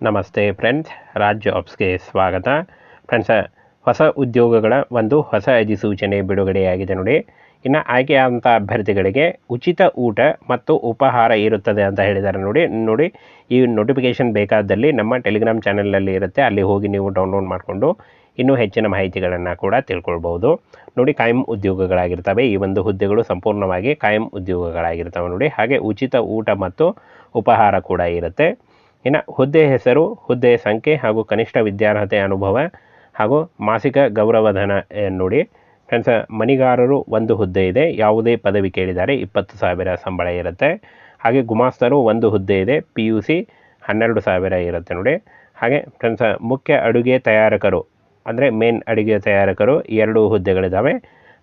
ನಮಸ್ತೆ ಫ್ರೆಂಡ್ಸ್ ರಾಜ್ಯ ಜಾಬ್ಸ್ಗೆ ಸ್ವಾಗತ. ಫ್ರೆಂಡ್ಸ್ ಹೊಸ ಉದ್ಯೋಗಗಳ ಒಂದು ಹೊಸ ಅಧಿಸೂಚನೆ ಬಿಡುಗಡೆಯಾಗಿದೆ ನೋಡಿ. ಇನ್ನು ಆಯ್ಕೆಯಾದಂಥ ಅಭ್ಯರ್ಥಿಗಳಿಗೆ ಉಚಿತ ಊಟ ಮತ್ತು ಉಪಹಾರ ಇರುತ್ತದೆ ಅಂತ ಹೇಳಿದ್ದಾರೆ ನೋಡಿ. ನೋಡಿ, ಈ ನೋಟಿಫಿಕೇಷನ್ ಬೇಕಾದಲ್ಲಿ ನಮ್ಮ ಟೆಲಿಗ್ರಾಮ್ ಚಾನಲಲ್ಲಿ ಇರುತ್ತೆ. ಅಲ್ಲಿ ಹೋಗಿ ನೀವು ಡೌನ್ಲೋಡ್ ಮಾಡಿಕೊಂಡು ಇನ್ನೂ ಹೆಚ್ಚಿನ ಮಾಹಿತಿಗಳನ್ನು ಕೂಡ ತಿಳ್ಕೊಳ್ಬೋದು ನೋಡಿ, ಕಾಯಂ ಉದ್ಯೋಗಗಳಾಗಿರ್ತವೆ. ಈ ಒಂದು ಹುದ್ದೆಗಳು ಸಂಪೂರ್ಣವಾಗಿ ಕಾಯಂ ಉದ್ಯೋಗಗಳಾಗಿರ್ತವೆ ನೋಡಿ. ಹಾಗೆ ಉಚಿತ ಊಟ ಮತ್ತು ಉಪಹಾರ ಕೂಡ ಇರುತ್ತೆ. ಇನ್ನು ಹುದ್ದೆ ಹೆಸರು ಹುದ್ದೆಯ ಸಂಖ್ಯೆ ಹಾಗೂ ಕನಿಷ್ಠ ವಿದ್ಯಾರ್ಹತೆ ಅನುಭವ ಹಾಗೂ ಮಾಸಿಕ ಗೌರವಧನ ನೋಡಿ. ಫ್ರೆಂಡ್ಸ್ ಮಣಿಗಾರರು ಒಂದು ಹುದ್ದೆ ಇದೆ. ಯಾವುದೇ ಪದವಿ ಕೇಳಿದರೆ ಇಪ್ಪತ್ತು ಸಾವಿರ ಸಂಬಳ ಇರುತ್ತೆ. ಹಾಗೆ ಗುಮಾಸ್ತರು ಒಂದು ಹುದ್ದೆ ಇದೆ. ಪಿ ಯು ಸಿ ಹನ್ನೆರಡು ಸಾವಿರ ಇರುತ್ತೆ ನೋಡಿ. ಹಾಗೆ ಫ್ರೆಂಡ್ಸ್ ಮುಖ್ಯ ಅಡುಗೆ ತಯಾರಕರು, ಅಂದರೆ ಮೇನ್ ಅಡುಗೆ ತಯಾರಕರು ಎರಡು ಹುದ್ದೆಗಳಿದ್ದಾವೆ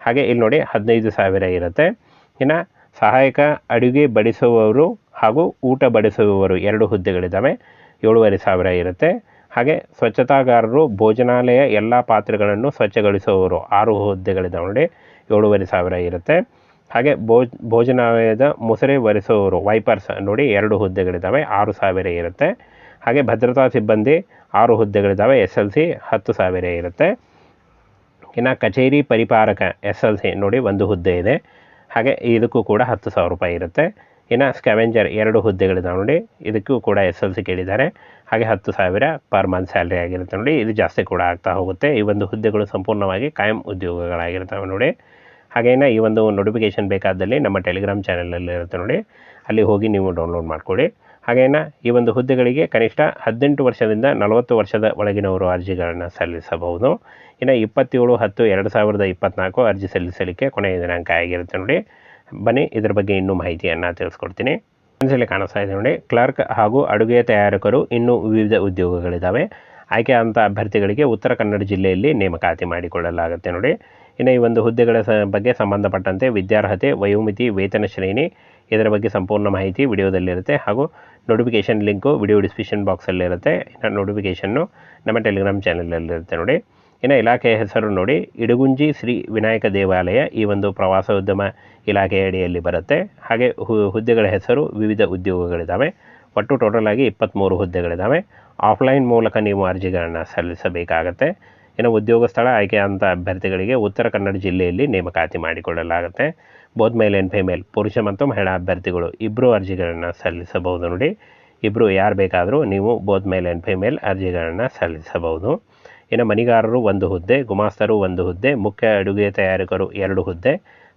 ಹಾಗೆ ಇಲ್ಲಿ ನೋಡಿ ಹದಿನೈದು ಸಾವಿರ ಇರುತ್ತೆ. ಇನ್ನು ಸಹಾಯಕ ಅಡುಗೆ ಬಡಿಸುವವರು ಹಾಗೂ ಊಟ ಬಡಿಸುವವರು ಎರಡು ಹುದ್ದೆಗಳಿದ್ದಾವೆ. ಏಳುವರೆ ಸಾವಿರ ಇರುತ್ತೆ. ಹಾಗೆ ಸ್ವಚ್ಛತಾಗಾರರು, ಭೋಜನಾಲಯ ಎಲ್ಲ ಪಾತ್ರೆಗಳನ್ನು ಸ್ವಚ್ಛಗೊಳಿಸುವವರು ಆರು ಹುದ್ದೆಗಳಿದ್ದಾವೆ ನೋಡಿ. ಏಳುವರೆ ಸಾವಿರ ಇರುತ್ತೆ. ಹಾಗೆ ಭೋಜ್ ಭೋಜನಾಲಯದ ಮೊಸರೆ ಒರೆಸುವವರು ವೈಪರ್ಸ್ ನೋಡಿ ಎರಡು ಹುದ್ದೆಗಳಿದ್ದಾವೆ, ಆರು ಸಾವಿರ ಇರುತ್ತೆ. ಹಾಗೆ ಭದ್ರತಾ ಸಿಬ್ಬಂದಿ ಆರು ಹುದ್ದೆಗಳಿದ್ದಾವೆ ಎಸ್ ಎಲ್ ಸಿ ಹತ್ತು ಸಾವಿರ ಇರುತ್ತೆ. ಇನ್ನು ಕಚೇರಿ ಪರಿಪಾರಕ ಎಸ್ ಎಲ್ ಸಿ ನೋಡಿ ಒಂದು ಹುದ್ದೆ ಇದೆ. ಹಾಗೆ ಇದಕ್ಕೂ ಕೂಡ ಹತ್ತು ಸಾವಿರ ರೂಪಾಯಿ ಇರುತ್ತೆ. ಇನ್ನು ಸ್ಕ್ಯಾವೆಂಜರ್ ಎರಡು ಹುದ್ದೆಗಳಿದಾವೆ ನೋಡಿ. ಇದಕ್ಕೂ ಕೂಡ ಎಸ್ ಎಲ್ ಸಿ ಕೇಳಿದ್ದಾರೆ. ಹಾಗೆ ಹತ್ತು ಸಾವಿರ ಪರ್ ಮಂತ್ ಸ್ಯಾಲ್ರಿ ಆಗಿರುತ್ತೆ ನೋಡಿ. ಇದು ಜಾಸ್ತಿ ಕೂಡ ಆಗ್ತಾ ಹೋಗುತ್ತೆ. ಈ ಒಂದು ಹುದ್ದೆಗಳು ಸಂಪೂರ್ಣವಾಗಿ ಕಾಯಂ ಉದ್ಯೋಗಗಳಾಗಿರ್ತವೆ ನೋಡಿ. ಹಾಗೇನ ಈ ಒಂದು ನೋಟಿಫಿಕೇಷನ್ ಬೇಕಾದಲ್ಲಿ ನಮ್ಮ ಟೆಲಿಗ್ರಾಮ್ ಚಾನಲಲ್ಲಿ ಇರುತ್ತೆ ನೋಡಿ. ಅಲ್ಲಿ ಹೋಗಿ ನೀವು ಡೌನ್ಲೋಡ್ ಮಾಡ್ಕೊಳ್ಳಿ. ಹಾಗೇನ ಈ ಒಂದು ಹುದ್ದೆಗಳಿಗೆ ಕನಿಷ್ಠ ಹದಿನೆಂಟು ವರ್ಷದಿಂದ ನಲವತ್ತು ವರ್ಷದ ಒಳಗಿನವರು ಅರ್ಜಿಗಳನ್ನು ಸಲ್ಲಿಸಬಹುದು. ಇನ್ನು ಇಪ್ಪತ್ತೇಳು ಹತ್ತು ಎರಡು ಸಾವಿರದ ಇಪ್ಪತ್ತ್ನಾಲ್ಕು ಅರ್ಜಿ ಸಲ್ಲಿಸಲಿಕ್ಕೆ ಕೊನೆಯ ದಿನಾಂಕ ಆಗಿರುತ್ತೆ ನೋಡಿ. ಬನ್ನಿ, ಇದರ ಬಗ್ಗೆ ಇನ್ನೂ ಮಾಹಿತಿಯನ್ನು ತಿಳಿಸ್ಕೊಡ್ತೀನಿ. ಒಂದ್ಸಲ ಕಾಣಿಸ್ತಾ ಇದೆ ನೋಡಿ ಕ್ಲರ್ಕ್ ಹಾಗೂ ಅಡುಗೆ ತಯಾರಕರು ಇನ್ನೂ ವಿವಿಧ ಉದ್ಯೋಗಗಳಿದ್ದಾವೆ. ಆಯ್ಕೆ ಅಂತ ಅಭ್ಯರ್ಥಿಗಳಿಗೆ ಉತ್ತರ ಕನ್ನಡ ಜಿಲ್ಲೆಯಲ್ಲಿ ನೇಮಕಾತಿ ಮಾಡಿಕೊಳ್ಳಲಾಗುತ್ತೆ ನೋಡಿ. ಇನ್ನು ಈ ಒಂದು ಹುದ್ದೆಗಳ ಬಗ್ಗೆ ಸಂಬಂಧಪಟ್ಟಂತೆ ವಿದ್ಯಾರ್ಹತೆ, ವಯೋಮಿತಿ, ವೇತನ ಶ್ರೇಣಿ, ಇದರ ಬಗ್ಗೆ ಸಂಪೂರ್ಣ ಮಾಹಿತಿ ವಿಡಿಯೋದಲ್ಲಿರುತ್ತೆ. ಹಾಗೂ ನೋಟಿಫಿಕೇಷನ್ ಲಿಂಕು ವಿಡಿಯೋ ಡಿಸ್ಕ್ರಿಪ್ಷನ್ ಬಾಕ್ಸಲ್ಲಿರುತ್ತೆ ನೋಟಿಫಿಕೇಷನ್ನು ನಮ್ಮ ಟೆಲಿಗ್ರಾಮ್ ಚಾನಲಲ್ಲಿರುತ್ತೆ ನೋಡಿ. ಇನ್ನು ಇಲಾಖೆಯ ಹೆಸರು ನೋಡಿ ಇಡಗುಂಜಿ ಶ್ರೀ ವಿನಾಯಕ ದೇವಾಲಯ ಈ ಒಂದು ಪ್ರವಾಸೋದ್ಯಮ ಇಲಾಖೆಯ ಅಡಿಯಲ್ಲಿ ಬರುತ್ತೆ. ಹಾಗೆ ಹುದ್ದೆಗಳ ಹೆಸರು ವಿವಿಧ ಉದ್ಯೋಗಗಳಿದ್ದಾವೆ. ಒಟ್ಟು ಟೋಟಲ್ ಆಗಿ ಇಪ್ಪತ್ತ್ಮೂರು ಹುದ್ದೆಗಳಿದ್ದಾವೆ. ಆಫ್ಲೈನ್ ಮೂಲಕ ನೀವು ಅರ್ಜಿಗಳನ್ನು ಸಲ್ಲಿಸಬೇಕಾಗತ್ತೆ. ಇನ್ನು ಉದ್ಯೋಗ ಸ್ಥಳ ಆಯ್ಕೆಯಾದಂಥ ಅಭ್ಯರ್ಥಿಗಳಿಗೆ ಉತ್ತರ ಕನ್ನಡ ಜಿಲ್ಲೆಯಲ್ಲಿ ನೇಮಕಾತಿ ಮಾಡಿಕೊಳ್ಳಲಾಗುತ್ತೆ. ಬೋತ್ ಮೇಲ್ ಆ್ಯಂಡ್ ಫಿಮೇಲ್, ಪುರುಷ ಮತ್ತು ಮಹಿಳಾ ಅಭ್ಯರ್ಥಿಗಳು ಇಬ್ಬರು ಅರ್ಜಿಗಳನ್ನು ಸಲ್ಲಿಸಬಹುದು ನೋಡಿ. ಇಬ್ಬರು ಯಾರು ಬೇಕಾದರೂ ನೀವು ಬೋತ್ ಮೇಲ್ ಆ್ಯಂಡ್ ಫಿಮೇಲ್ ಅರ್ಜಿಗಳನ್ನು ಸಲ್ಲಿಸಬಹುದು. ಇನ್ನು ಮಣಿಗಾರರು ಒಂದು ಹುದ್ದೆ, ಗುಮಾಸ್ತರು ಒಂದು ಹುದ್ದೆ, ಮುಖ್ಯ ಅಡುಗೆ ತಯಾರಕರು ಎರಡು ಹುದ್ದೆ,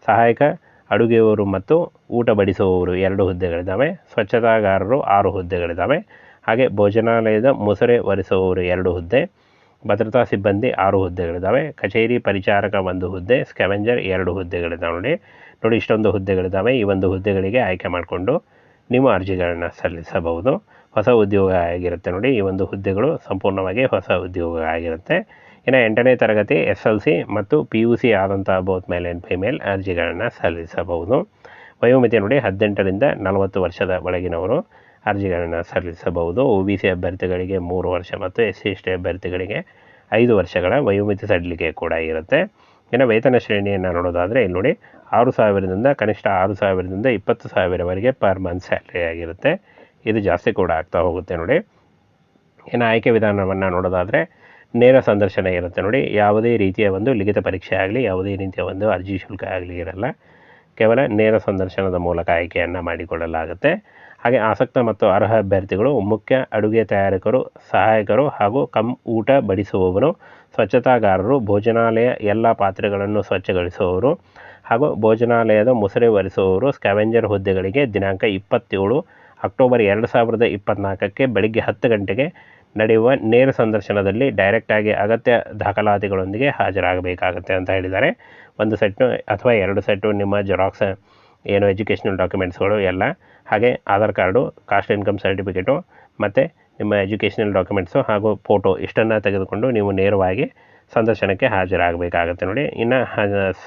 ಸಹಾಯಕ ಅಡುಗೆಯವರು ಮತ್ತು ಊಟ ಬಡಿಸುವವರು ಎರಡು ಹುದ್ದೆಗಳಿದ್ದಾವೆ, ಸ್ವಚ್ಛತಾಗಾರರು ಆರು ಹುದ್ದೆಗಳಿದ್ದಾವೆ. ಹಾಗೆ ಭೋಜನಾಲಯದ ಮೊಸರೆ ಒರೆಸುವವರು ಎರಡು ಹುದ್ದೆ, ಭದ್ರತಾ ಸಿಬ್ಬಂದಿ ಆರು ಹುದ್ದೆಗಳಿದ್ದಾವೆ. ಕಚೇರಿ ಪರಿಚಾರಕ ಒಂದು ಹುದ್ದೆ, ಸ್ಕ್ಯಾವೆಂಜರ್ ಎರಡು ಹುದ್ದೆಗಳಿದ್ದಾವೆ. ನೋಡಿ ನೋಡಿ ಇಷ್ಟೊಂದು ಹುದ್ದೆಗಳಿದ್ದಾವೆ. ಈ ಒಂದು ಹುದ್ದೆಗಳಿಗೆ ಆಯ್ಕೆ ಮಾಡಿಕೊಂಡು ನಿಮ್ಮ ಅರ್ಜಿಗಳನ್ನು ಸಲ್ಲಿಸಬಹುದು. ಹೊಸ ಉದ್ಯೋಗ ಆಗಿರುತ್ತೆ ನೋಡಿ, ಈ ಒಂದು ಹುದ್ದೆಗಳು ಸಂಪೂರ್ಣವಾಗಿ ಹೊಸ ಉದ್ಯೋಗ ಆಗಿರುತ್ತೆ. ಇನ್ನು ಎಂಟನೇ ತರಗತಿ, ಎಸ್ ಎಲ್ ಸಿ ಮತ್ತು ಪಿ ಯು ಸಿ ಆದಂತಹ ಬೋತ್ ಮೇಲ್ ಆ್ಯಂಡ್ ಫಿಮೇಲ್ ಅರ್ಜಿಗಳನ್ನು ಸಲ್ಲಿಸಬಹುದು. ವಯೋಮಿತಿ ನೋಡಿ, ಹದಿನೆಂಟರಿಂದ ನಲವತ್ತು ವರ್ಷದ ಒಳಗಿನವರು ಅರ್ಜಿಗಳನ್ನು ಸಲ್ಲಿಸಬಹುದು. ಒ ಬಿ ಸಿ ಅಭ್ಯರ್ಥಿಗಳಿಗೆ ಮೂರು ವರ್ಷ ಮತ್ತು ಎಸ್ ಸಿ ಎಸ್ ಟಿ ಅಭ್ಯರ್ಥಿಗಳಿಗೆ ಐದು ವರ್ಷಗಳ ವಯೋಮಿತಿ ಸಡಿಲಿಕೆ ಕೂಡ ಇರುತ್ತೆ. ಇನ್ನು ವೇತನ ಶ್ರೇಣಿಯನ್ನು ನೋಡೋದಾದರೆ, ಇಲ್ಲಿ ನೋಡಿ, ಆರು ಸಾವಿರದಿಂದ, ಕನಿಷ್ಠ ಆರು ಸಾವಿರದಿಂದ ಇಪ್ಪತ್ತು ಸಾವಿರವರೆಗೆ ಪರ್ ಮಂತ್ ಸ್ಯಾಲ್ರಿ ಆಗಿರುತ್ತೆ. ಇದು ಜಾಸ್ತಿ ಕೂಡ ಆಗ್ತಾ ಹೋಗುತ್ತೆ ನೋಡಿ. ಇನ್ನು ಆಯ್ಕೆ ವಿಧಾನವನ್ನು ನೋಡೋದಾದರೆ ನೇರ ಸಂದರ್ಶನ ಇರುತ್ತೆ ನೋಡಿ. ಯಾವುದೇ ರೀತಿಯ ಒಂದು ಲಿಖಿತ ಪರೀಕ್ಷೆ ಆಗಲಿ, ಯಾವುದೇ ರೀತಿಯ ಒಂದು ಅರ್ಜಿ ಶುಲ್ಕ ಆಗಲಿ ಇರಲ್ಲ. ಕೇವಲ ನೇರ ಸಂದರ್ಶನದ ಮೂಲಕ ಆಯ್ಕೆಯನ್ನು ಮಾಡಿಕೊಳ್ಳಲಾಗುತ್ತೆ. ಹಾಗೆ ಆಸಕ್ತ ಮತ್ತು ಅರ್ಹ ಅಭ್ಯರ್ಥಿಗಳು, ಮುಖ್ಯ ಅಡುಗೆ ತಯಾರಕರು, ಸಹಾಯಕರು ಹಾಗೂ ಕಮ್ ಊಟ ಬಡಿಸುವವರು, ಸ್ವಚ್ಛತಾಗಾರರು, ಭೋಜನಾಲಯ ಎಲ್ಲ ಪಾತ್ರೆಗಳನ್ನು ಸ್ವಚ್ಛಗೊಳಿಸುವವರು ಹಾಗೂ ಭೋಜನಾಲಯದ ಮೊಸರೆ ಒರೆಸುವವರು, ಸ್ಕ್ಯಾವೆಂಜರ್ ಹುದ್ದೆಗಳಿಗೆ ದಿನಾಂಕ ಇಪ್ಪತ್ತೇಳು ಅಕ್ಟೋಬರ್ ಎರಡು ಸಾವಿರದ ಇಪ್ಪತ್ತ್ನಾಲ್ಕಕ್ಕೆ ಬೆಳಗ್ಗೆ ಹತ್ತು ಗಂಟೆಗೆ ನಡೆಯುವ ನೇರ ಸಂದರ್ಶನದಲ್ಲಿ ಡೈರೆಕ್ಟಾಗಿ ಅಗತ್ಯ ದಾಖಲಾತಿಗಳೊಂದಿಗೆ ಹಾಜರಾಗಬೇಕಾಗುತ್ತೆ ಅಂತ ಹೇಳಿದ್ದಾರೆ. ಒಂದು ಸೆಟ್ಟು ಅಥವಾ ಎರಡು ಸೆಟ್ಟು ನಿಮ್ಮ ಜೆರಾಕ್ಸ್ ಏನು ಎಜುಕೇಷನಲ್ ಡಾಕ್ಯುಮೆಂಟ್ಸ್ಗಳು ಎಲ್ಲ, ಹಾಗೆ Aadhaar card caste income certificate ಮತ್ತು ನಿಮ್ಮ ಎಜುಕೇಷನಲ್ ಡಾಕ್ಯುಮೆಂಟ್ಸು ಹಾಗೂ ಫೋಟೋ ಇಷ್ಟನ್ನು ತೆಗೆದುಕೊಂಡು ನೀವು ನೇರವಾಗಿ ಸಂದರ್ಶನಕ್ಕೆ ಹಾಜರಾಗಬೇಕಾಗುತ್ತೆ ನೋಡಿ. ಇನ್ನು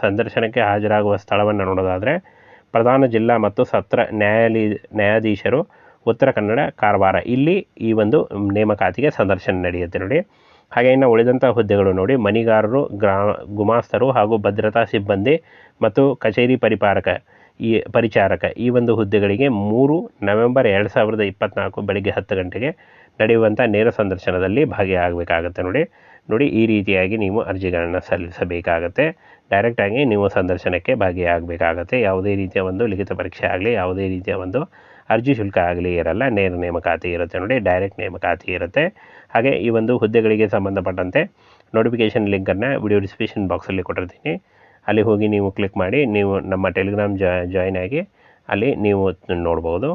ಸಂದರ್ಶನಕ್ಕೆ ಹಾಜರಾಗುವ ಸ್ಥಳವನ್ನು ನೋಡೋದಾದರೆ ಪ್ರಧಾನ ಜಿಲ್ಲಾ ಮತ್ತು ಸತ್ರ ನ್ಯಾಯಾಲಯ ನ್ಯಾಯಾಧೀಶರು ಉತ್ತರ ಕನ್ನಡ ಕಾರವಾರ. ಇಲ್ಲಿ ಈ ಒಂದು ನೇಮಕಾತಿಗೆ ಸಂದರ್ಶನ ನಡೆಯುತ್ತೆ ನೋಡಿ. ಹಾಗೆ ಇನ್ನು ಉಳಿದಂಥ ಹುದ್ದೆಗಳು ನೋಡಿ. ಮಣಿಗಾರರು ಗ್ರಾ, ಗುಮಾಸ್ತರು ಹಾಗೂ ಭದ್ರತಾ ಸಿಬ್ಬಂದಿ ಮತ್ತು ಕಚೇರಿ ಪರಿಪಾಲಕ ಈ ಪರಿಚಾರಕ ಈ ಒಂದು ಹುದ್ದೆಗಳಿಗೆ ಮೂರು ನವೆಂಬರ್ ಎರಡು ಸಾವಿರದ ಇಪ್ಪತ್ತ್ನಾಲ್ಕು ಬೆಳಗ್ಗೆ ಹತ್ತು ಗಂಟೆಗೆ ನಡೆಯುವಂಥ ನೇರ ಸಂದರ್ಶನದಲ್ಲಿ ಭಾಗಿಯಾಗಬೇಕಾಗತ್ತೆ ನೋಡಿ. ನೋಡಿ ಈ ರೀತಿಯಾಗಿ ನೀವು ಅರ್ಜಿಗಳನ್ನು ಸಲ್ಲಿಸಬೇಕಾಗತ್ತೆ. ಡೈರೆಕ್ಟಾಗಿ ನೀವು ಸಂದರ್ಶನಕ್ಕೆ ಭಾಗಿಯಾಗಬೇಕಾಗತ್ತೆ. ಯಾವುದೇ ರೀತಿಯ ಒಂದು ಲಿಖಿತ ಪರೀಕ್ಷೆ ಆಗಲಿ, ಯಾವುದೇ ರೀತಿಯ ಒಂದು ಅರ್ಜಿ ಶುಲ್ಕ ಆಗಲಿ ಇರಲ್ಲ. ನೇರ ನೇಮಕಾತಿ ಇರುತ್ತೆ ನೋಡಿ ಡೈರೆಕ್ಟ್ ನೇಮಕಾತಿ ಇರುತ್ತೆ. ಹಾಗೆ ಈ ಒಂದು ಹುದ್ದೆಗಳಿಗೆ ಸಂಬಂಧಪಟ್ಟಂತೆ ನೋಟಿಫಿಕೇಷನ್ ಲಿಂಕನ್ನು ವಿಡಿಯೋ ಡಿಸ್ಕ್ರಿಪ್ಷನ್ ಬಾಕ್ಸಲ್ಲಿ ಕೊಟ್ಟಿರ್ತೀನಿ. ಅಲ್ಲಿ ಹೋಗಿ ನೀವು ಕ್ಲಿಕ್ ಮಾಡಿ ನೀವು ನಮ್ಮ ಟೆಲಿಗ್ರಾಮ್ ಜಾಯಿನ್ ಆಗಿ ಅಲ್ಲಿ ನೀವು ನೋಡ್ಬೋದು.